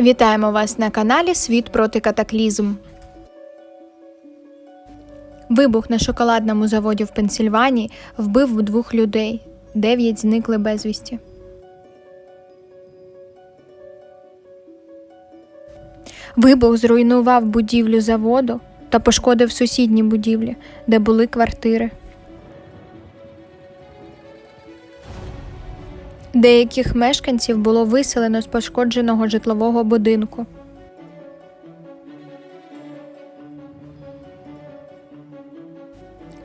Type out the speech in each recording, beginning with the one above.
Вітаємо вас на каналі Світ проти катаклізм. Вибух на шоколадному заводі в Пенсільванії вбив двох людей. Дев'ять зникли безвісті. Вибух зруйнував будівлю заводу та пошкодив сусідні будівлі, де були квартири. Деяких мешканців було виселено з пошкодженого житлового будинку.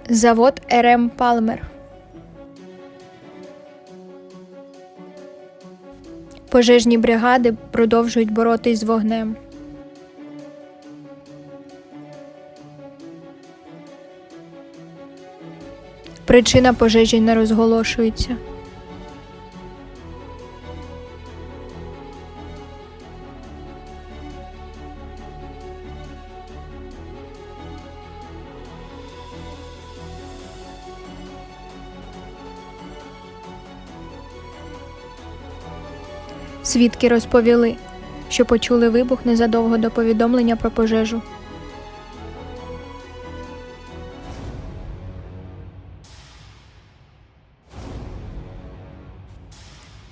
Завод РМ Палмер. Пожежні бригади продовжують боротись з вогнем. Причина пожежі не розголошується. Свідки розповіли, що почули вибух незадовго до повідомлення про пожежу.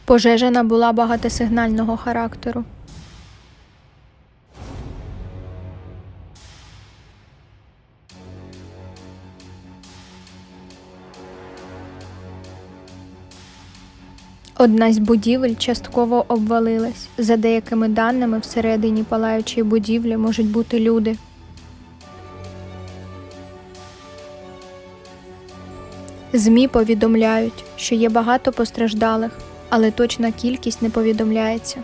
Пожежа набула багатосигнального характеру. Одна з будівель частково обвалилась. За деякими даними, всередині палаючої будівлі можуть бути люди. ЗМІ повідомляють, що є багато постраждалих, але точна кількість не повідомляється.